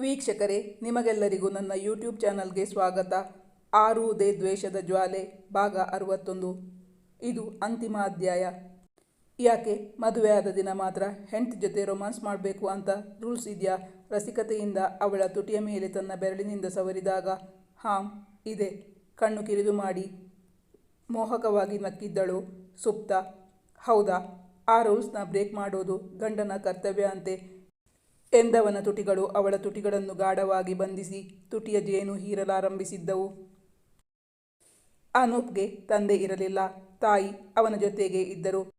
ವೀಕ್ಷಕರೇ, ನಿಮಗೆಲ್ಲರಿಗೂ ನನ್ನ ಯೂಟ್ಯೂಬ್ ಚಾನಲ್ಗೆ ಸ್ವಾಗತ. ಆರುವುದೇ ದ್ವೇಷದ ಜ್ವಾಲೆ, ಭಾಗ ಅರವತ್ತೊಂದು. ಇದು ಅಂತಿಮ ಅಧ್ಯಾಯ. ಯಾಕೆ? ಮದುವೆ ಆದ ದಿನ ಮಾತ್ರ ಹೆಂಡತಿ ಜೊತೆ ರೊಮ್ಯಾನ್ಸ್ ಮಾಡಬೇಕು ಅಂತ ರೂಲ್ಸ್ ಇದೆಯಾ? ರಸಿಕತೆಯಿಂದ ಅವಳ ತುಟಿಯ ಮೇಲೆ ತನ್ನ ಬೆರಳಿನಿಂದ ಸವರಿದಾಗ, ಹಾಂ, ಇದೆ. ಕಣ್ಣು ಕಿರಿದು ಮಾಡಿ. ಮೋಹಕವಾಗಿ ನಕ್ಕಿದ್ದಳು ಸುಪ್ತ. ಹೌದಾ? ಆ ರೂಲ್ಸ್ನ ಬ್ರೇಕ್ ಮಾಡೋದು ಗಂಡನ ಕರ್ತವ್ಯ ಅಂತೆ. ಎಂದವನ ತುಟಿಗಳು ಅವಳ ತುಟಿಗಳನ್ನು ಗಾಢವಾಗಿ ಬಂಧಿಸಿ ತುಟಿಯ ಜೇನು ಹೀರಲಾರಂಭಿಸಿದ್ದವು. ಅನೂಪ್ಗೆ ತಂದೆ ಇರಲಿಲ್ಲ. ತಾಯಿ ಅವನ ಜೊತೆಗೆ ಇದ್ದರು.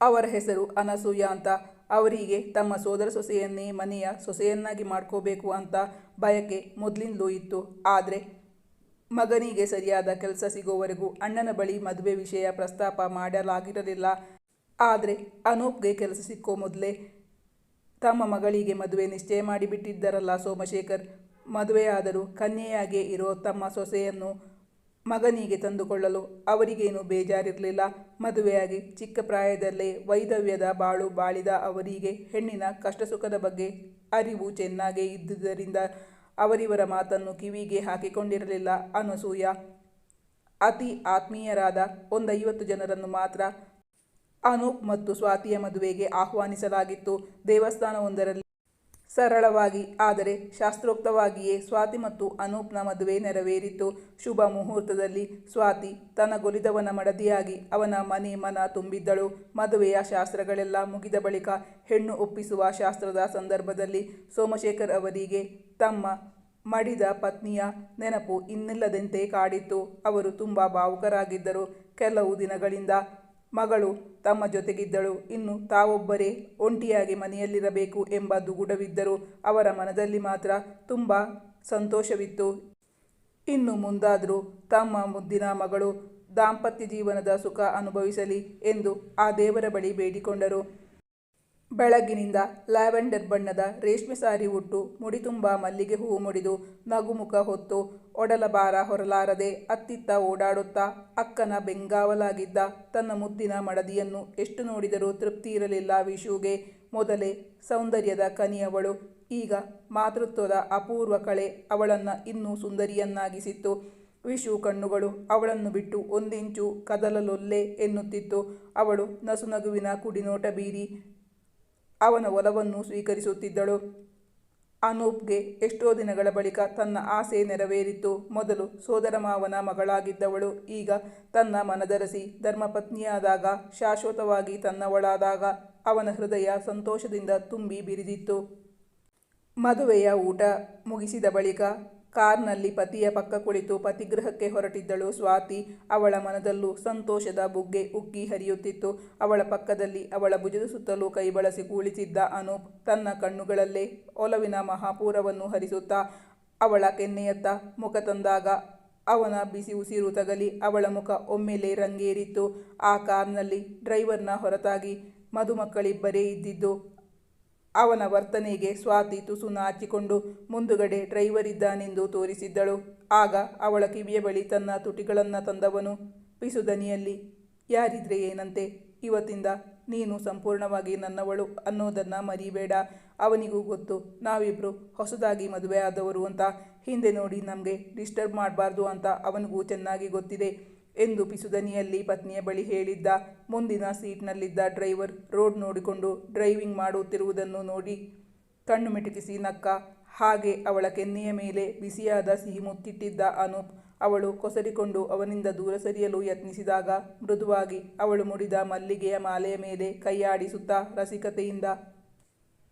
ಅವರ ಹೆಸರು ಅನಸೂಯ ಅಂತ. ಅವರಿಗೆ ತಮ್ಮ ಸೋದರ ಸೊಸೆಯನ್ನೇ ಮನೆಯ ಸೊಸೆಯನ್ನಾಗಿ ಮಾಡ್ಕೋಬೇಕು ಅಂತ ಬಯಕೆ ಮೊದಲಿಂದಲೂ ಇತ್ತು. ಆದರೆ ಮಗನಿಗೆ ಸರಿಯಾದ ಕೆಲಸ ಸಿಗೋವರೆಗೂ ಅಣ್ಣನ ಬಳಿ ಮದುವೆ ವಿಷಯ ಪ್ರಸ್ತಾಪ ಮಾಡಲಾಗಿರಲಿಲ್ಲ. ಆದರೆ ಅನೂಪ್ಗೆ ಕೆಲಸ ಸಿಕ್ಕೋ ಮೊದಲೇ ತಮ್ಮ ಮಗಳಿಗೆ ಮದುವೆ ನಿಶ್ಚಯ ಮಾಡಿಬಿಟ್ಟಿದ್ದರಲ್ಲ ಸೋಮಶೇಖರ್. ಮದುವೆಯಾದರೂ ಕನ್ಯೆಯಾಗೆ ಇರೋ ತಮ್ಮ ಸೊಸೆಯನ್ನು ಮಗನಿಗೆ ತಂದುಕೊಳ್ಳಲು ಅವರಿಗೇನು ಬೇಜಾರಿರಲಿಲ್ಲ. ಮದುವೆಯಾಗಿ ಚಿಕ್ಕ ಪ್ರಾಯದಲ್ಲೇ ವೈದವ್ಯದ ಬಾಳು ಬಾಳಿದ ಅವರಿಗೆ ಹೆಣ್ಣಿನ ಕಷ್ಟ ಸುಖದ ಬಗ್ಗೆ ಅರಿವು ಚೆನ್ನಾಗೇ ಇದ್ದುದರಿಂದ ಅವರಿವರ ಮಾತನ್ನು ಕಿವಿಗೆ ಹಾಕಿಕೊಂಡಿರಲಿಲ್ಲ ಅನಸೂಯ. ಅತಿ ಆತ್ಮೀಯರಾದ ಒಂದೈವತ್ತು ಜನರನ್ನು ಮಾತ್ರ ಅನೂಪ್ ಮತ್ತು ಸ್ವಾತಿಯ ಮದುವೆಗೆ ಆಹ್ವಾನಿಸಲಾಗಿತ್ತು. ದೇವಸ್ಥಾನವೊಂದರಲ್ಲಿ ಸರಳವಾಗಿ, ಆದರೆ ಶಾಸ್ತ್ರೋಕ್ತವಾಗಿಯೇ ಸ್ವಾತಿ ಮತ್ತು ಅನೂಪ್ನ ಮದುವೆ ನೆರವೇರಿತು. ಶುಭ ಮುಹೂರ್ತದಲ್ಲಿ ಸ್ವಾತಿ ತನಗೊಲಿದವನ ಮಡದಿಯಾಗಿ ಅವನ ಮನೆ ಮನ ತುಂಬಿದ್ದಳು. ಮದುವೆಯ ಶಾಸ್ತ್ರಗಳೆಲ್ಲ ಮುಗಿದ ಬಳಿಕ ಹೆಣ್ಣು ಒಪ್ಪಿಸುವ ಶಾಸ್ತ್ರದ ಸಂದರ್ಭದಲ್ಲಿ ಸೋಮಶೇಖರ್ ಅವರಿಗೆ, ತಮ್ಮ ಮಡಿದ ಪತ್ನಿಯ ನೆನಪು ಇನ್ನಿಲ್ಲದಂತೆ ಕಾಡಿತ್ತು. ಅವರು ತುಂಬ ಭಾವುಕರಾಗಿದ್ದರು. ಕೆಲವು ದಿನಗಳಿಂದ ಮಗಳು ತಮ್ಮ ಜೊತೆಗಿದ್ದಳು. ಇನ್ನು ತಾವೊಬ್ಬರೇ ಒಂಟಿಯಾಗಿ ಮನೆಯಲ್ಲಿರಬೇಕು ಎಂಬ ದುಗುಡವಿದ್ದರೂ ಅವರ ಮನದಲ್ಲಿ ಮಾತ್ರ ತುಂಬ ಸಂತೋಷವಿತ್ತು. ಇನ್ನು ಮುಂದಾದರೂ ತಮ್ಮ ಮುದ್ದಿನ ಮಗಳು ದಾಂಪತ್ಯ ಜೀವನದ ಸುಖ ಅನುಭವಿಸಲಿ ಎಂದು ಆ ದೇವರ ಬಳಿ ಬೇಡಿಕೊಂಡರು. ಬೆಳಗ್ಗಿನಿಂದ ಲ್ಯಾವೆಂಡರ್ ಬಣ್ಣದ ರೇಷ್ಮೆ ಸಾರಿ ಉಟ್ಟು ಮುಡಿ ತುಂಬ ಮಲ್ಲಿಗೆ ಹೂವು ಮುಡಿದು ನಗುಮುಖ ಹೊತ್ತು ಒಡಲ ಭಾರ ಹೊರಲಾರದೆ ಅತ್ತಿತ್ತ ಓಡಾಡುತ್ತಾ ಅಕ್ಕನ ಬೆಂಗಾವಲಾಗಿದ್ದ ತನ್ನ ಮುದ್ದಿನ ಮಡದಿಯನ್ನು ಎಷ್ಟು ನೋಡಿದರೂ ತೃಪ್ತಿ ಇರಲಿಲ್ಲ ವಿಶುಗೆ. ಮೊದಲೇ ಸೌಂದರ್ಯದ ಕನಿಯವಳು, ಈಗ ಮಾತೃತ್ವದ ಅಪೂರ್ವ ಕಳೆ ಅವಳನ್ನು ಇನ್ನೂ ಸುಂದರಿಯನ್ನಾಗಿಸಿತ್ತು. ವಿಶು ಕಣ್ಣುಗಳು ಅವಳನ್ನು ಬಿಟ್ಟು ಒಂದಿಂಚು ಕದಲಲೊಲ್ಲೆ ಎನ್ನುತ್ತಿತ್ತು. ಅವಳು ನಸುನಗುವಿನ ಕುಡಿನೋಟ ಬೀರಿ ಅವನ ಒಲವನ್ನು ಸ್ವೀಕರಿಸುತ್ತಿದ್ದಳು. ಅನೂಪ್ಗೆ ಎಷ್ಟೋ ದಿನಗಳ ಬಳಿಕ ತನ್ನ ಆಸೆ ನೆರವೇರಿತ್ತು ಮೊದಲು ಸೋದರ ಮಾವನ ಮಗಳಾಗಿದ್ದವಳು. ಈಗ ತನ್ನ ಮನದರಸಿ ಧರ್ಮಪತ್ನಿಯಾದಾಗ, ಶಾಶ್ವತವಾಗಿ ತನ್ನವಳಾದಾಗ ಅವನ ಹೃದಯ ಸಂತೋಷದಿಂದ ತುಂಬಿ ಬಿರಿದಿತ್ತು. ಮದುವೆಯ ಊಟ ಮುಗಿಸಿದ ಬಳಿಕ ಕಾರ್ನಲ್ಲಿ ಪತಿಯ ಪಕ್ಕ ಕುಳಿತು ಪತಿಗೃಹಕ್ಕೆ ಹೊರಟಿದ್ದಳು. ಸ್ವಾತಿ ಅವಳ ಮನದಲ್ಲೂ ಸಂತೋಷದ ಬುಗ್ಗೆ ಉಕ್ಕಿ ಹರಿಯುತ್ತಿತ್ತು. ಅವಳ ಪಕ್ಕದಲ್ಲಿ ಅವಳ ಭುಜದ ಸುತ್ತಲೂ ಕೈ ಬಳಸಿ ಕುಳಿತಿದ್ದ ಅನೂಪ್ ತನ್ನ ಕಣ್ಣುಗಳಲ್ಲೇ ಒಲವಿನ ಮಹಾಪೂರವನ್ನು ಹರಿಸುತ್ತಾ ಅವಳ ಕೆನ್ನೆಯತ್ತ ಮುಖ ತಂದಾಗ ಅವನ ಬಿಸಿ ಉಸಿರು ತಗಲಿ ಅವಳ ಮುಖ ಒಮ್ಮೆಲೆ ರಂಗೇರಿತ್ತು. ಆ ಕಾರ್ನಲ್ಲಿ ಡ್ರೈವರ್ನ ಹೊರತಾಗಿ ಮದುಮಕ್ಕಳಿಬ್ಬರೇ ಇದ್ದಿದ್ದು ಅವನ ವರ್ತನೆಗೆ ಸ್ವಾತಿ ತುಸು ನಾಚಿಕೊಂಡು ಮುಂದುಗಡೆ ಡ್ರೈವರ್ ಇದ್ದಾನೆಂದು ತೋರಿಸಿದ್ದಳು. ಆಗ ಅವಳ ಕಿವಿಯ ಬಳಿ ತನ್ನ ತುಟಿಗಳನ್ನು ತಂದವನು ಪಿಸುದನಿಯಲ್ಲಿ, ಯಾರಿದ್ರೆ ಏನಂತೆ? ಇವತ್ತಿಂದ ನೀನು ಸಂಪೂರ್ಣವಾಗಿ ನನ್ನವಳು ಅನ್ನೋದನ್ನು ಮರಿಬೇಡ. ಅವನಿಗೂ ಗೊತ್ತು ನಾವಿಬ್ಬರು ಹೊಸದಾಗಿ ಮದುವೆ ಆದವರು ಅಂತ. ಹಿಂದೆ ನೋಡಿ ನಮಗೆ ಡಿಸ್ಟರ್ಬ್ ಮಾಡಬಾರ್ದು ಅಂತ ಅವನಿಗೂ ಚೆನ್ನಾಗಿ ಗೊತ್ತಿದೆ. ಎಂದು ಪಿಸುದನಿಯಲ್ಲಿ ಪತ್ನಿಯ ಬಳಿ ಹೇಳಿದ್ದ ಮುಂದಿನ ಸೀಟ್ನಲ್ಲಿದ್ದ ಡ್ರೈವರ್ ರೋಡ್ ನೋಡಿಕೊಂಡು ಡ್ರೈವಿಂಗ್ ಮಾಡುತ್ತಿರುವುದನ್ನು ನೋಡಿ ಕಣ್ಣು ಮಿಟುಕಿಸಿ ನಕ್ಕ, ಹಾಗೆ ಅವಳ ಕೆನ್ನೆಯ ಮೇಲೆ ಬಿಸಿಯಾದ ಸಿಹಿ ಮುತ್ತಿಟ್ಟಿದ್ದ ಅನೂಪ್, ಅವಳು ಕೊಸರಿಕೊಂಡು ಅವನಿಂದ ದೂರ ಸರಿಯಲು ಯತ್ನಿಸಿದಾಗ ಮೃದುವಾಗಿ ಅವಳು ಮುಡಿದ ಮಲ್ಲಿಗೆಯ ಮಾಲೆಯ ಮೇಲೆ ಕೈಯಾಡಿಸುತ್ತಾ ರಸಿಕತೆಯಿಂದ,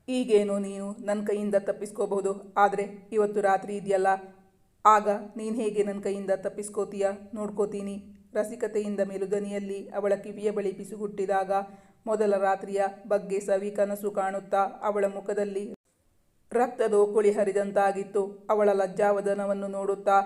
ಈಗೇನು ನೀನು? ನನ್ನ ಕೈಯಿಂದ ತಪ್ಪಿಸ್ಕೋಬಹುದು. ಆದರೆ ಇವತ್ತು ರಾತ್ರಿ ಇದೆಯಲ್ಲ ಆಗ ನೀನು ಹೇಗೆ ನನ್ನ ಕೈಯಿಂದ ತಪ್ಪಿಸ್ಕೋತೀಯ? ನೋಡ್ಕೋತೀನಿ. ರಸಿಕತೆಯಿಂದ ಮೆಲುದನಿಯಲ್ಲಿ ಅವಳ ಕಿವಿಯ ಬಳಿ ಪಿಸುಗುಟ್ಟಿದಾಗ ಮೊದಲ ರಾತ್ರಿಯ ಬಗ್ಗೆ ಸವಿ ಕನಸು ಕಾಣುತ್ತಾ ಅವಳ ಮುಖದಲ್ಲಿ ರಕ್ತದೋಕುಳಿ ಹರಿದಂತಾಗಿತ್ತು. ಅವಳ ಲಜ್ಜಾವದನವನ್ನು ನೋಡುತ್ತಾ,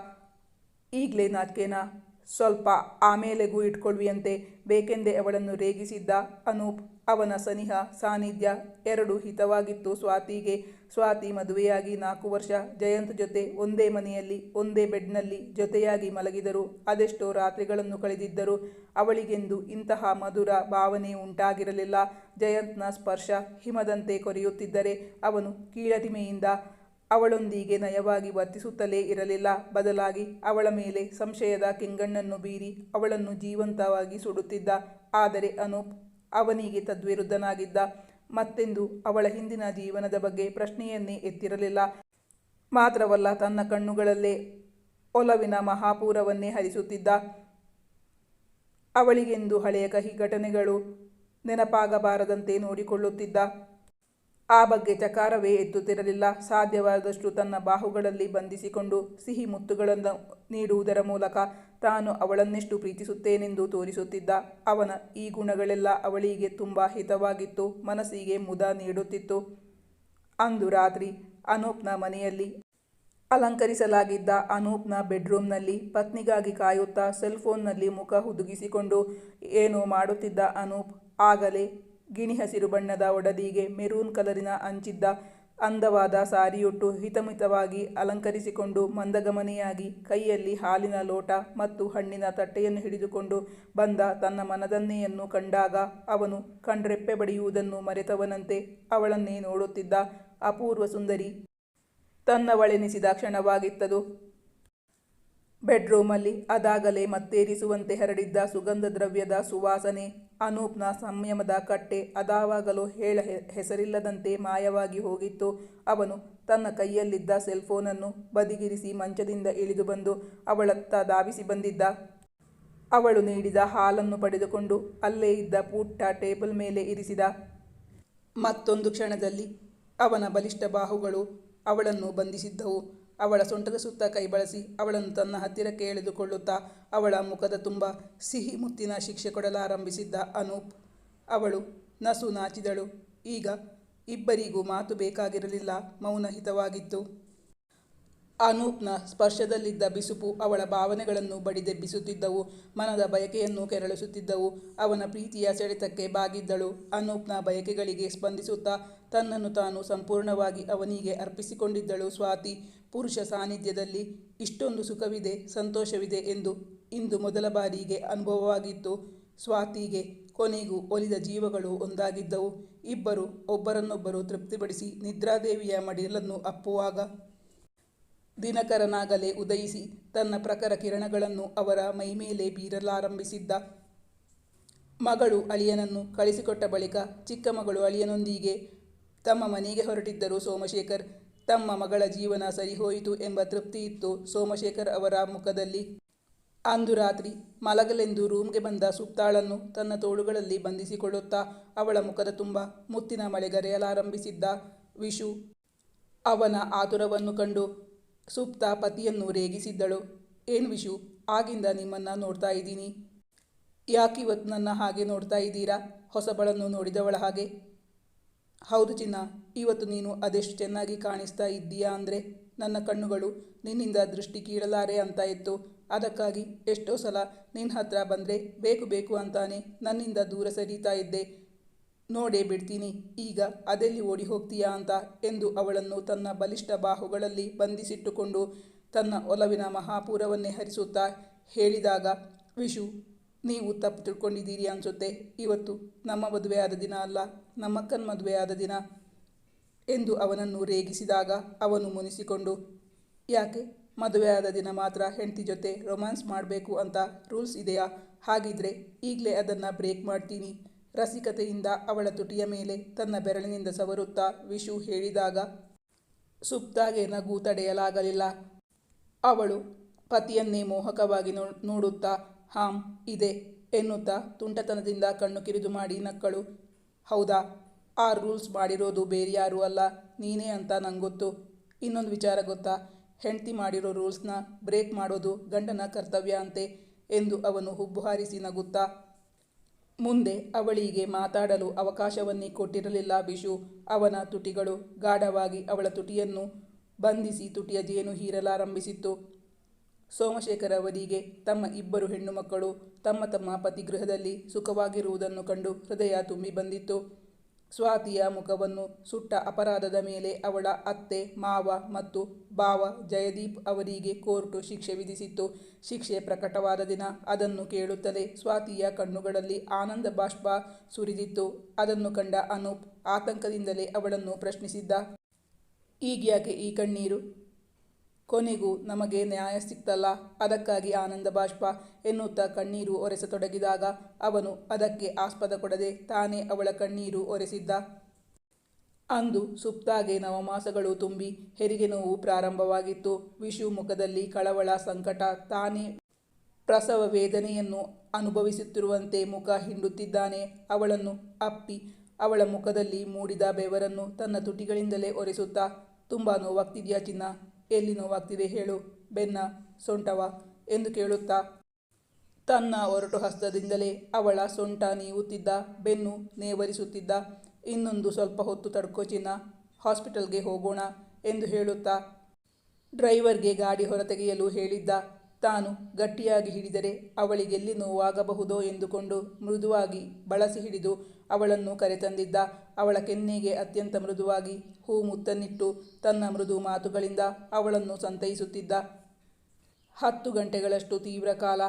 ಈಗಲೇ ನಾಚಿಕೆನಾ? ಸ್ವಲ್ಪ ಆಮೇಲೆಗೂ ಇಟ್ಕೊಳ್ವಿಯಂತೆ. ಬೇಕೆಂದೇ ಅವಳನ್ನು ರೇಗಿಸಿದ್ದ ಅನೂಪ್ ಅವನ ಸನಿಹ ಸಾನ್ನಿಧ್ಯ ಎರಡು ಹಿತವಾಗಿತ್ತು ಸ್ವಾತಿಗೆ. ಸ್ವಾತಿ ಮದುವೆಯಾಗಿ ನಾಲ್ಕು ವರ್ಷ, ಜಯಂತ್ ಜೊತೆ ಒಂದೇ ಮನೆಯಲ್ಲಿ, ಒಂದೇ ಬೆಡ್ನಲ್ಲಿ ಜೊತೆಯಾಗಿ ಮಲಗಿದರು. ಅದೆಷ್ಟೋ ರಾತ್ರಿಗಳನ್ನು ಕಳೆದಿದ್ದರು ಅವಳಿಗೆಂದು ಇಂತಹ ಮಧುರ ಭಾವನೆ ಉಂಟಾಗಿರಲಿಲ್ಲ. ಜಯಂತ್ನ ಸ್ಪರ್ಶ ಹಿಮದಂತೆ ಕೊರೆಯುತ್ತಿದ್ದರೆ ಅವನು ಕೀಳರಿಮೆಯಿಂದ ಅವಳೊಂದಿಗೆ ನಯವಾಗಿ ವರ್ತಿಸುತ್ತಲೇ ಇರಲಿಲ್ಲ. ಬದಲಾಗಿ ಅವಳ ಮೇಲೆ ಸಂಶಯದ ಕೆಂಗಣ್ಣನ್ನು ಬೀರಿ ಅವಳನ್ನು ಜೀವಂತವಾಗಿ ಸುಡುತ್ತಿದ್ದ. ಆದರೆ ಅನೂಪ್ ಅವನಿಗೆ ತದ್ವಿರುದ್ಧನಾಗಿದ್ದ. ಮತ್ತೆಂದು ಅವಳ ಹಿಂದಿನ ಜೀವನದ ಬಗ್ಗೆ ಪ್ರಶ್ನೆಯನ್ನೇ ಎತ್ತಿರಲಿಲ್ಲ. ಮಾತ್ರವಲ್ಲ ತನ್ನ ಕಣ್ಣುಗಳಲ್ಲೇ ಒಲವಿನ ಮಹಾಪೂರವನ್ನೇ ಹರಿಸುತ್ತಿದ್ದ. ಅವಳಿಗೆಂದು ಹಳೆಯ ಕಹಿ ಘಟನೆಗಳು ನೆನಪಾಗಬಾರದಂತೆ ನೋಡಿಕೊಳ್ಳುತ್ತಿದ್ದ. ಆ ಬಗ್ಗೆ ಚಕಾರವೇ ಎತ್ತುತ್ತಿರಲಿಲ್ಲ ಸಾಧ್ಯವಾದಷ್ಟು ತನ್ನ ಬಾಹುಗಳಲ್ಲಿ ಬಂಧಿಸಿಕೊಂಡು ಸಿಹಿ ಮುತ್ತುಗಳನ್ನು ನೀಡುವುದರ ಮೂಲಕ ತಾನು ಅವಳನ್ನೆಷ್ಟು ಪ್ರೀತಿಸುತ್ತೇನೆಂದು ತೋರಿಸುತ್ತಿದ್ದ. ಅವನ ಈ ಗುಣಗಳೆಲ್ಲ ಅವಳಿಗೆ ತುಂಬ ಹಿತವಾಗಿತ್ತು. ಮನಸ್ಸಿಗೆ ಮುದ ನೀಡುತ್ತಿತ್ತು. ಅಂದು ರಾತ್ರಿ ಅನೂಪ್ನ ಮನೆಯಲ್ಲಿ ಅಲಂಕರಿಸಲಾಗಿದ್ದ ಅನೂಪ್ನ ಬೆಡ್ರೂಮ್ನಲ್ಲಿ ಪತ್ನಿಗಾಗಿ ಕಾಯುತ್ತಾ ಸೆಲ್ಫೋನ್ನಲ್ಲಿ ಮುಖ ಹುದುಗಿಸಿಕೊಂಡು ಏನೋ ಮಾಡುತ್ತಿದ್ದ ಅನೂಪ್ ಆಗಲೇ ಗಿಣಿ ಹಸಿರು ಬಣ್ಣದ ಒಡದಿಗೆ ಮೆರೂನ್ ಕಲರಿನ ಅಂಚಿದ್ದ ಅಂದವಾದ ಸಾರಿಯುಟ್ಟು ಹಿತಮಿತವಾಗಿ ಅಲಂಕರಿಸಿಕೊಂಡು ಮಂದಗಮನೆಯಾಗಿ ಕೈಯಲ್ಲಿ ಹಾಲಿನ ಲೋಟ ಮತ್ತು ಹಣ್ಣಿನ ತಟ್ಟೆಯನ್ನು ಹಿಡಿದುಕೊಂಡು ಬಂದ ತನ್ನ ಮನದನ್ನೆಯನ್ನು ಕಂಡಾಗ ಅವನು ಕಣ್ರೆಪ್ಪೆ ಬಡಿಯುವುದನ್ನು ಮರೆತವನಂತೆ ಅವಳನ್ನೇ ನೋಡುತ್ತಿದ್ದ ಅಪೂರ್ವ ಸುಂದರಿ ತನ್ನವಳೆನಿಸಿದ ಕ್ಷಣವಾಗಿತ್ತದು. ಬೆಡ್ರೂಮಲ್ಲಿ ಅದಾಗಲೇ ಮತ್ತೇರಿಸುವಂತೆ ಹರಡಿದ್ದ ಸುಗಂಧ ದ್ರವ್ಯದ ಸುವಾಸನೆ ಅನೂಪ್ನ ಸಂಯಮದ ಕಟ್ಟೆ ಅದಾವಾಗಲೂ ಹೇಳ ಹೆಸರಿಲ್ಲದಂತೆ ಮಾಯವಾಗಿ ಹೋಗಿತ್ತು. ಅವನು ತನ್ನ ಕೈಯಲ್ಲಿದ್ದ ಸೆಲ್ಫೋನನ್ನು ಬದಿಗಿರಿಸಿ ಮಂಚದಿಂದ ಇಳಿದು ಬಂದು ಅವಳತ್ತ ಧಾವಿಸಿ ಬಂದಿದ್ದ. ಅವಳು ನೀಡಿದ ಹಾಲನ್ನು ಪಡೆದುಕೊಂಡು ಅಲ್ಲೇ ಇದ್ದ ಪುಟ್ಟ ಟೇಬಲ್ ಮೇಲೆ ಇರಿಸಿದ. ಮತ್ತೊಂದು ಕ್ಷಣದಲ್ಲಿ ಅವನ ಬಲಿಷ್ಠ ಬಾಹುಗಳು ಅವಳನ್ನು ಬಂಧಿಸಿದ್ದವು. ಅವಳ ಸೊಂಟದ ಸುತ್ತ ಕೈ ಬಳಸಿ ಅವಳನ್ನು ತನ್ನ ಹತ್ತಿರಕ್ಕೆ ಎಳೆದುಕೊಳ್ಳುತ್ತಾ ಅವಳ ಮುಖದ ತುಂಬ ಸಿಹಿ ಮುತ್ತಿನ ಶಿಕ್ಷೆ ಕೊಡಲಾರಂಭಿಸಿದ್ದ ಅನೂಪ್. ಅವಳು ನಸು ನಾಚಿದಳು. ಈಗ ಇಬ್ಬರಿಗೂ ಮಾತು ಬೇಕಾಗಿರಲಿಲ್ಲ ಮೌನ ಹಿತವಾಗಿತ್ತು ಅನೂಪ್ನ ಸ್ಪರ್ಶದಲ್ಲಿದ್ದ ಬಿಸುಪು ಅವಳ ಭಾವನೆಗಳನ್ನು ಬಡಿದೆಬ್ಬಿಸುತ್ತಿದ್ದವು, ಮನದ ಬಯಕೆಯನ್ನು ಕೆರಳಿಸುತ್ತಿದ್ದವು. ಅವನ ಪ್ರೀತಿಯ ಸೆಳೆತಕ್ಕೆ ಬಾಗಿದ್ದಳು. ಅನೂಪ್ನ ಬಯಕೆಗಳಿಗೆ ಸ್ಪಂದಿಸುತ್ತಾ ತನ್ನನ್ನು ತಾನು ಸಂಪೂರ್ಣವಾಗಿ ಅವನಿಗೆ ಅರ್ಪಿಸಿಕೊಂಡಿದ್ದಳು. ಸ್ವಾತಿ, ಪುರುಷ ಸಾನ್ನಿಧ್ಯದಲ್ಲಿ ಇಷ್ಟೊಂದು ಸುಖವಿದೆ, ಸಂತೋಷವಿದೆ ಎಂದು ಇಂದು ಮೊದಲ ಬಾರಿಗೆ ಅನುಭವವಾಗಿತ್ತು. ಸ್ವಾತಿಗೆ ಕೊನೆಗೂ ಒಲಿದ ಜೀವಗಳು ಒಂದಾಗಿದ್ದವು. ಇಬ್ಬರು ಒಬ್ಬರನ್ನೊಬ್ಬರು ತೃಪ್ತಿಪಡಿಸಿ ನಿದ್ರಾದೇವಿಯ ಮಡಿಲನ್ನು ಅಪ್ಪುವಾಗ ದಿನಕರನಾಗಲೇ ಉದಯಿಸಿ ತನ್ನ ಪ್ರಖರ ಕಿರಣಗಳನ್ನು ಅವರ ಮೈಮೇಲೆ ಬೀರಲಾರಂಭಿಸಿದ್ದ. ಮಗಳು ಅಳಿಯನನ್ನು ಕಳಿಸಿಕೊಟ್ಟ ಬಳಿಕ ಚಿಕ್ಕ ಮಗಳು ಅಳಿಯನೊಂದಿಗೆ ತಮ್ಮ ಮನೆಗೆ ಹೊರಟಿದ್ದರು ಸೋಮಶೇಖರ್. ತಮ್ಮ ಮಗಳ ಜೀವನ ಸರಿಹೋಯಿತು ಎಂಬ ತೃಪ್ತಿ ಇತ್ತು ಸೋಮಶೇಖರ್ ಅವರ ಮುಖದಲ್ಲಿ. ಅಂದು ರಾತ್ರಿ ಮಲಗಲೆಂದು ರೂಮ್ಗೆ ಬಂದ ಸುಪ್ತಾಳನ್ನು ತನ್ನ ತೋಳುಗಳಲ್ಲಿ ಬಂಧಿಸಿಕೊಳ್ಳುತ್ತಾ ಅವಳ ಮುಖದ ತುಂಬ ಮುತ್ತಿನ ಮಳೆಗರೆಯಲಾರಂಭಿಸಿದ್ದ ವಿಶು ಅವನ ಆತುರವನ್ನು ಕಂಡು ಸುಪ್ತ ಪತಿಯನ್ನು ರೇಗಿಸಿದ್ದಳು. ಏನು ವಿಶು, ಆಗಿಂದ ನಿಮ್ಮನ್ನು ನೋಡ್ತಾ ಇದ್ದೀನಿ. ಯಾಕಿವತ್ತು ನನ್ನ ಹಾಗೆ ನೋಡ್ತಾ ಇದ್ದೀರಾ? ಹೊಸಬಳನ್ನು ನೋಡಿದವಳ ಹಾಗೆ. ಹೌದು ಚಿನ್ನ, ಇವತ್ತು ನೀನು ಅದೆಷ್ಟು ಚೆನ್ನಾಗಿ ಕಾಣಿಸ್ತಾ ಇದ್ದೀಯಾ ಅಂದರೆ, ನನ್ನ ಕಣ್ಣುಗಳು ನಿನ್ನಿಂದ ದೃಷ್ಟಿ ಕೀಳಲಾರೆ ಅಂತ ಇತ್ತು. ಅದಕ್ಕಾಗಿ ಎಷ್ಟೋ ಸಲ ನಿನ್ನ ಹತ್ರ ಬಂದರೆ ಬೇಕು ಬೇಕು ಅಂತಾನೆ ನನ್ನಿಂದ ದೂರ ಸರಿತಾ ಇದ್ದೆ. ನೋಡೇ ಬಿಡ್ತೀನಿ, ಈಗ ಅದೆಲ್ಲಿ ಓಡಿ ಹೋಗ್ತೀಯಾ ಅಂತ ಎಂದು ಅವಳನ್ನು ತನ್ನ ಬಲಿಷ್ಠ ಬಾಹುಗಳಲ್ಲಿ ಬಂಧಿಸಿಟ್ಟುಕೊಂಡು ತನ್ನ ಒಲವಿನ ಮಹಾಪೂರವನ್ನೇ ಹರಿಸುತ್ತಾ ಹೇಳಿದಾಗ, ವಿಶು, ನೀವು ತಪ್ಪು ತಿಳ್ಕೊಂಡಿದ್ದೀರಿ ಅನಿಸುತ್ತೆ, ಇವತ್ತು ನಮ್ಮ ಮದುವೆಯಾದ ದಿನ ಅಲ್ಲ ನಮ್ಮಕ್ಕನ ಮದುವೆಯಾದ ದಿನ ಎಂದು ಅವನನ್ನು ರೇಗಿಸಿದಾಗ ಅವನು ಮುನಿಸಿಕೊಂಡು, ಯಾಕೆ ಮದುವೆಯಾದ ದಿನ ಮಾತ್ರ ಹೆಂಡತಿ ಜೊತೆ ರೊಮ್ಯಾನ್ಸ್ ಮಾಡಬೇಕು ಅಂತ ರೂಲ್ಸ್ ಇದೆಯಾ? ಹಾಗಿದ್ರೆ ಈಗಲೇ ಅದನ್ನು ಬ್ರೇಕ್ ಮಾಡ್ತೀನಿ. ರಸಿಕತೆಯಿಂದ ಅವಳ ತುಟಿಯ ಮೇಲೆ ತನ್ನ ಬೆರಳಿನಿಂದ ಸವರುತ್ತಾ ವಿಶು ಹೇಳಿದಾಗ, ಸುಪ್ತಾಗೆ ನಗು ತಡೆಯಲಾಗಲಿಲ್ಲ. ಅವಳು ಪತಿಯನ್ನೇ ಮೋಹಕವಾಗಿ ನೋಡುತ್ತಾ, ಹಾಂ, ಇದೆ, ಎನ್ನುತ್ತಾ ತುಂಟತನದಿಂದ ಕಣ್ಣು ಕಿರಿದು ಮಾಡಿ ನಕ್ಕಳು. ಹೌದಾ, ಆ ರೂಲ್ಸ್ ಮಾಡಿರೋದು ಬೇರ್ಯಾರೂ ಅಲ್ಲ, ನೀನೇ ಅಂತ ನಂಗೊತ್ತು. ಇನ್ನೊಂದು ವಿಚಾರ ಗೊತ್ತಾ, ಹೆಂಡ್ತಿ ಮಾಡಿರೋ ರೂಲ್ಸ್ನ ಬ್ರೇಕ್ ಮಾಡೋದು ಗಂಡನ ಕರ್ತವ್ಯ ಅಂತೆ, ಎಂದು ಅವನು ಹುಬ್ಬು ಹಾರಿಸಿ ನಗುತ್ತಾ ಮುಂದೆ ಅವಳಿಗೆ ಮಾತಾಡಲು ಅವಕಾಶವನ್ನೇ ಕೊಟ್ಟಿರಲಿಲ್ಲ ಬಿಶು. ಅವನ ತುಟಿಗಳು ಗಾಢವಾಗಿ ಅವಳ ತುಟಿಯನ್ನು ಬಂಧಿಸಿ ತುಟಿಯ ಜೇನು ಹೀರಲಾರಂಭಿಸಿತ್ತು. ಸೋಮಶೇಖರ ಅವರಿಗೆ ತಮ್ಮ ಇಬ್ಬರು ಹೆಣ್ಣು ಮಕ್ಕಳು ತಮ್ಮ ತಮ್ಮ ಪತಿಗೃಹದಲ್ಲಿ ಸುಖವಾಗಿರುವುದನ್ನು ಕಂಡು ಹೃದಯ ತುಂಬಿ ಬಂದಿತ್ತು. ಸ್ವಾತಿಯ ಮುಖವನ್ನು ಸುಟ್ಟ ಅಪರಾಧದ ಮೇಲೆ ಅವಳ ಅತ್ತೆ, ಮಾವ ಮತ್ತು ಬಾವ ಜಯದೀಪ್ ಅವರಿಗೆ ಕೋರ್ಟು ಶಿಕ್ಷೆ ವಿಧಿಸಿತ್ತು. ಶಿಕ್ಷೆ ಪ್ರಕಟವಾದ ದಿನ ಅದನ್ನು ಕೇಳುತ್ತಲೇ ಸ್ವಾತಿಯ ಕಣ್ಣುಗಳಲ್ಲಿ ಆನಂದ ಬಾಷ್ಪ ಸುರಿದಿತ್ತು. ಅದನ್ನು ಕಂಡ ಅನೂಪ್ ಆತಂಕದಿಂದಲೇ ಅವಳನ್ನು ಪ್ರಶ್ನಿಸಿದ್ದ, ಈಗ್ಯಾಕೆ ಈ ಕಣ್ಣೀರು? ಕೊನೆಗೂ ನಮಗೆ ನ್ಯಾಯ ಸಿಕ್ತಲ್ಲ? ಅದಕ್ಕಾಗಿ ಆನಂದ ಬಾಷ್ಪ ಎನ್ನುತ್ತಾ ಕಣ್ಣೀರು ಒರೆಸತೊಡಗಿದಾಗ ಅವನು ಅದಕ್ಕೆ ಆಸ್ಪದ ಕೊಡದೆ ತಾನೇ ಅವಳ ಕಣ್ಣೀರು ಒರೆಸಿದ್ದ. ಅಂದು ಸುಪ್ತಾಗೆ ನವಮಾಸಗಳು ತುಂಬಿ ಹೆರಿಗೆ ನೋವು ಪ್ರಾರಂಭವಾಗಿತ್ತು. ವಿಷು ಮುಖದಲ್ಲಿ ಕಳವಳ ಸಂಕಟ, ತಾನೇ ಪ್ರಸವ ವೇದನೆಯನ್ನು ಅನುಭವಿಸುತ್ತಿರುವಂತೆ ಮುಖ ಹಿಂಡುತ್ತಿದ್ದಾನೆ. ಅವಳನ್ನು ಅಪ್ಪಿ ಅವಳ ಮುಖದಲ್ಲಿ ಮೂಡಿದ ಬೆವರನ್ನು ತನ್ನ ತುಟಿಗಳಿಂದಲೇ ಒರೆಸುತ್ತಾ, ತುಂಬ ನೋವಾಗ್ತಿದ್ಯಾ ಚಿನ್ನ? ಎಲ್ಲಿ ನೋವಾಗ್ತಿದೆ ಹೇಳು, ಬೆನ್ನ, ಸೊಂಟವ? ಎಂದು ಕೇಳುತ್ತಾ, ತನ್ನ ಒರಟು ಹಸ್ತದಿಂದಲೇ ಅವಳ ಸೊಂಟ ನೀವುತ್ತಿದ್ದ, ಬೆನ್ನು ನೇವರಿಸುತ್ತಿದ್ದ, ಇನ್ನೊಂದು ಸ್ವಲ್ಪ ಹೊತ್ತು ತಡ್ಕೋ ಚಿನ್ನ, ಹಾಸ್ಪಿಟಲ್ಗೆ ಹೋಗೋಣ ಎಂದು ಹೇಳುತ್ತಾ, ಡ್ರೈವರ್ಗೆ ಗಾಡಿ ಹೊರತೆಗೆಯಲು ಹೇಳಿದ್ದ ತಾನು ಗಟ್ಟಿಯಾಗಿ ಹಿಡಿದರೆ ಅವಳಿಗೆಲ್ಲಿ ನೋವಾಗಬಹುದೋ ಎಂದುಕೊಂಡು ಮೃದುವಾಗಿ ಬಳಸಿ ಹಿಡಿದು ಅವಳನ್ನು ಕರೆತಂದಿದ್ದ ಅವಳ ಕೆನ್ನೆಗೆ ಅತ್ಯಂತ ಮೃದುವಾಗಿ ಹೂ ಮುತ್ತನ್ನಿಟ್ಟು ತನ್ನ ಮೃದು ಮಾತುಗಳಿಂದ ಅವಳನ್ನು ಸಂತೈಸುತ್ತಿದ್ದ. ಹತ್ತು ಗಂಟೆಗಳಷ್ಟು ತೀವ್ರ ಕಾಲ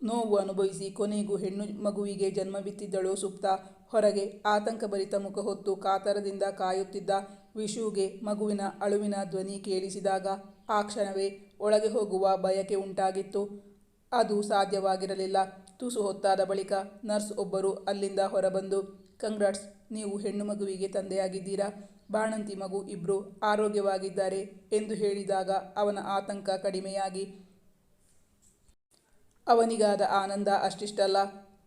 ನೋವು ಅನುಭವಿಸಿ ಕೊನೆಗೂ ಹೆಣ್ಣು ಮಗುವಿಗೆ ಜನ್ಮ ಬಿತ್ತಿದ್ದಳು ಸುಪ್ತ. ಹೊರಗೆ ಆತಂಕಭರಿತ ಮುಖ ಹೊತ್ತು ಕಾತರದಿಂದ ಕಾಯುತ್ತಿದ್ದ ವಿಶುಗೆ ಮಗುವಿನ ಅಳುವಿನ ಧ್ವನಿ ಕೇಳಿಸಿದಾಗ ಆ ಕ್ಷಣವೇ ಒಳಗೆ ಹೋಗುವ ಬಯಕೆ ಉಂಟಾಗಿತ್ತು. ಅದು ಸಾಧ್ಯವಾಗಿರಲಿಲ್ಲ. ತುಸು ಹೊತ್ತಾದ ಬಳಿಕ ನರ್ಸ್ ಒಬ್ಬರು ಅಲ್ಲಿಂದ ಹೊರಬಂದು, ಕಂಗ್ರಾಟ್ಸ್, ನೀವು ಹೆಣ್ಣು ಮಗುವಿಗೆ ತಂದೆಯಾಗಿದ್ದೀರಾ? ಬಾಣಂತಿ ಮಗು ಇಬ್ಬರು ಆರೋಗ್ಯವಾಗಿದ್ದಾರೆ ಎಂದು ಹೇಳಿದಾಗ ಅವನ ಆತಂಕ ಕಡಿಮೆಯಾಗಿ, ಅವನಿಗಾದ ಆನಂದ ಅಷ್ಟಿಷ್ಟಲ್ಲ.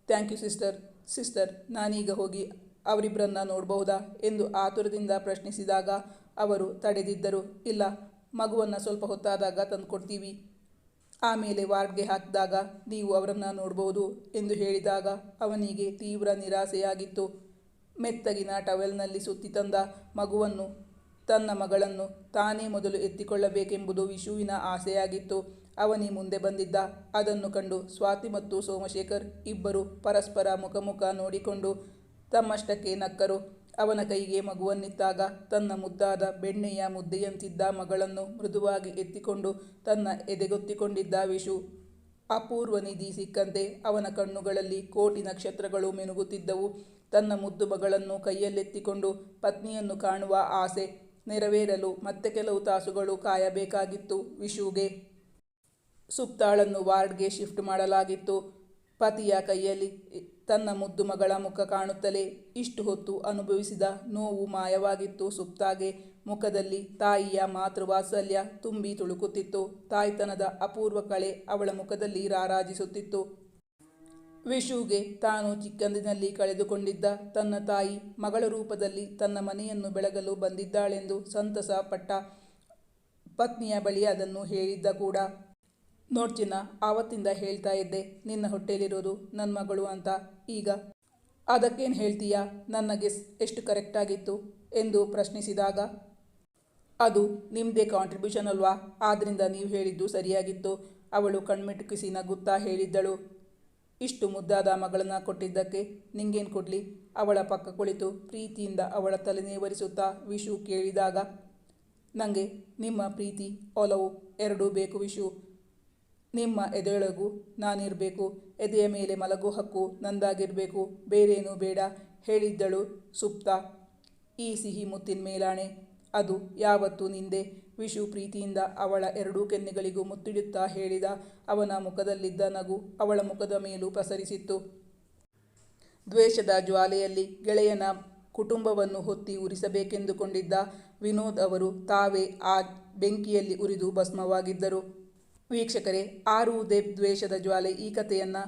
Thank you sister. ಸಿಸ್ಟರ್, ನಾನೀಗ ಹೋಗಿ ಅವರಿಬ್ಬರನ್ನ ನೋಡಬಹುದಾ ಎಂದು ಆತುರದಿಂದ ಪ್ರಶ್ನಿಸಿದಾಗ ಅವರು ತಡೆದಿದ್ದರು, ಇಲ್ಲ, ಮಗುವನ್ನು ಸ್ವಲ್ಪ ಹೊತ್ತಾದಾಗ ತಂದುಕೊಡ್ತೀವಿ. ಆಮೇಲೆ ವಾರ್ಡ್ಗೆ ಹಾಕಿದಾಗ ನೀವು ಅವರನ್ನು ನೋಡಬಹುದು ಎಂದು ಹೇಳಿದಾಗ ಅವನಿಗೆ ತೀವ್ರ ನಿರಾಸೆಯಾಗಿತ್ತು. ಮೆತ್ತಗಿನ ಟವೆಲ್ನಲ್ಲಿ ಸುತ್ತಿ ತಂದ ಮಗುವನ್ನು, ತನ್ನ ಮಗಳನ್ನು ತಾನೇ ಮೊದಲು ಎತ್ತಿಕೊಳ್ಳಬೇಕೆಂಬುದು ವಿಶುವಿನ ಆಸೆಯಾಗಿತ್ತು. ಅವನಿ ಮುಂದೆ ಬಂದಿದ್ದ. ಅದನ್ನು ಕಂಡು ಸ್ವಾತಿ ಮತ್ತು ಸೋಮಶೇಖರ್ ಇಬ್ಬರು ಪರಸ್ಪರ ಮುಖಮುಖ ನೋಡಿಕೊಂಡು ತಮ್ಮಷ್ಟಕ್ಕೆ ನಕ್ಕರು. ಅವನ ಕೈಗೆ ಮಗುವನ್ನಿತ್ತಾಗ ತನ್ನ ಮುದ್ದಾದ ಬೆಣ್ಣೆಯ ಮುದ್ದೆಯಂತಿದ್ದ ಮಗಳನ್ನು ಮೃದುವಾಗಿ ಎತ್ತಿಕೊಂಡು ತನ್ನ ಎದೆಗೊತ್ತಿಕೊಂಡಿದ್ದ ವಿಶು. ಅಪೂರ್ವ ನಿಧಿ ಸಿಕ್ಕಂತೆ ಅವನ ಕಣ್ಣುಗಳಲ್ಲಿ ಕೋಟಿ ನಕ್ಷತ್ರಗಳು ಮಿನುಗುತ್ತಿದ್ದವು. ತನ್ನ ಮುದ್ದು ಮಗಳನ್ನು ಕೈಯಲ್ಲೆತ್ತಿಕೊಂಡು ಪತ್ನಿಯನ್ನು ಕಾಣುವ ಆಸೆ ನೆರವೇರಲು ಮತ್ತೆ ಕೆಲವು ತಾಸುಗಳು ಕಾಯಬೇಕಾಗಿತ್ತು ವಿಶುಗೆ. ಸುಪ್ತಾಳನ್ನು ವಾರ್ಡ್ಗೆ ಶಿಫ್ಟ್ ಮಾಡಲಾಗಿತ್ತು. ಪತಿಯ ಕೈಯಲ್ಲಿ ತನ್ನ ಮುದ್ದು ಮಗಳ ಮುಖ ಕಾಣುತ್ತಲೇ ಇಷ್ಟು ಹೊತ್ತು ಅನುಭವಿಸಿದ ನೋವು ಮಾಯವಾಗಿತ್ತು. ಸುಪ್ತಾಗೆ ಮುಖದಲ್ಲಿ ತಾಯಿಯ ಮಾತೃವಾತ್ಸಲ್ಯ ತುಂಬಿ ತುಳುಕುತ್ತಿತ್ತು. ತಾಯ್ತನದ ಅಪೂರ್ವ ಕಳೆ ಅವಳ ಮುಖದಲ್ಲಿ ರಾರಾಜಿಸುತ್ತಿತ್ತು. ವಿಷುಗೆ ತಾನು ಚಿಕ್ಕಂದಿನಲ್ಲಿ ಕಳೆದುಕೊಂಡಿದ್ದ ತನ್ನ ತಾಯಿ ಮಗಳ ರೂಪದಲ್ಲಿ ತನ್ನ ಮನೆಯನ್ನು ಬೆಳಗಲು ಬಂದಿದ್ದಾಳೆಂದು ಸಂತಸ ಪಟ್ಟ ಪತ್ನಿಯ ಬಳಿ ಅದನ್ನು ಹೇಳಿದ್ದ ಕೂಡ ನೋಡ್ಚಿನ್ನ ಆವತ್ತಿಂದ ಹೇಳ್ತಾ ಇದ್ದೆ, ನಿನ್ನ ಹೊಟ್ಟೆಲಿರೋದು ನನ್ನ ಮಗಳು ಅಂತ, ಈಗ. ಅದಕ್ಕೇನು ಹೇಳ್ತೀಯಾ, ನನ್ನ ಗೆಸ್ ಎಷ್ಟು ಕರೆಕ್ಟಾಗಿತ್ತು ಎಂದು ಪ್ರಶ್ನಿಸಿದಾಗ, ಅದು ನಿಮ್ಮದೇ ಕಾಂಟ್ರಿಬ್ಯೂಷನ್ ಅಲ್ವಾ? ಆದ್ದರಿಂದ ನೀವು ಹೇಳಿದ್ದು ಸರಿಯಾಗಿತ್ತು. ಅವಳು ಕಣ್ಮಿಟುಕಿಸಿ ನಗುತ್ತಾ ಹೇಳಿದ್ದಳು. ಇಷ್ಟು ಮುದ್ದಾದ ಮಗಳನ್ನು ಕೊಟ್ಟಿದ್ದಕ್ಕೆ ನಿಂಗೇನು ಕೊಡಲಿ? ಅವಳ ಪಕ್ಕ ಕುಳಿತು ಪ್ರೀತಿಯಿಂದ ಅವಳ ತಲೆನೇವರಿಸುತ್ತಾ ವಿಶು ಕೇಳಿದಾಗ ನನಗೆ ನಿಮ್ಮ ಪ್ರೀತಿ, ಒಲವು ಎರಡೂ ಬೇಕು ವಿಶು. ನಿಮ್ಮ ಎದೆಯೊಳಗು ನಾನಿರಬೇಕು, ಎದೆಯ ಮೇಲೆ ಮಲಗೋ ಹಕ್ಕು ನಂದಾಗಿರಬೇಕು, ಬೇರೇನೂ ಬೇಡ ಹೇಳಿದ್ದಳು ಸುಪ್ತ. ಈ ಸಿಹಿ ಮುತ್ತಿನ ಮೇಲಾಣೆ, ಅದು ಯಾವತ್ತೂ ನಿಂದೆ. ವಿಶು ಪ್ರೀತಿಯಿಂದ ಅವಳ ಎರಡೂ ಕೆನ್ನೆಗಳಿಗೂ ಮುತ್ತಿಡುತ್ತಾ ಹೇಳಿದ ಅವನ ಮುಖದಲ್ಲಿದ್ದ ನಗು ಅವಳ ಮುಖದ ಮೇಲೂ ಪ್ರಸರಿಸಿತ್ತು ದ್ವೇಷದ ಜ್ವಾಲೆಯಲ್ಲಿ ಗೆಳೆಯನ ಕುಟುಂಬವನ್ನು ಹೊತ್ತಿ ಉರಿಸಬೇಕೆಂದುಕೊಂಡಿದ್ದ ವಿನೋದ್ ಅವರು ತಾವೇ ಆ ಬೆಂಕಿಯಲ್ಲಿ ಉರಿದು ಭಸ್ಮವಾಗಿದ್ದರು. ವೀಕ್ಷಕರೇ, ಆರು ದೇವ್ ದ್ವೇಷದ ಜ್ವಾಲೆ ಈ ಕಥೆಯನ್ನು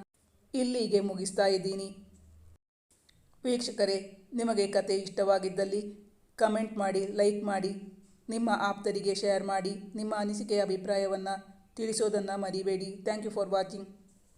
ಇಲ್ಲಿಗೆ ಮುಗಿಸ್ತಾ ಇದ್ದೀನಿ. ವೀಕ್ಷಕರೇ, ನಿಮಗೆ ಕತೆ ಇಷ್ಟವಾಗಿದ್ದಲ್ಲಿ ಕಮೆಂಟ್ ಮಾಡಿ, ಲೈಕ್ ಮಾಡಿ, ನಿಮ್ಮ ಆಪ್ತರಿಗೆ ಶೇರ್ ಮಾಡಿ, ನಿಮ್ಮ ಅನಿಸಿಕೆಯ ಅಭಿಪ್ರಾಯವನ್ನು ತಿಳಿಸೋದನ್ನು ಮರಿಬೇಡಿ. Thank you for watching.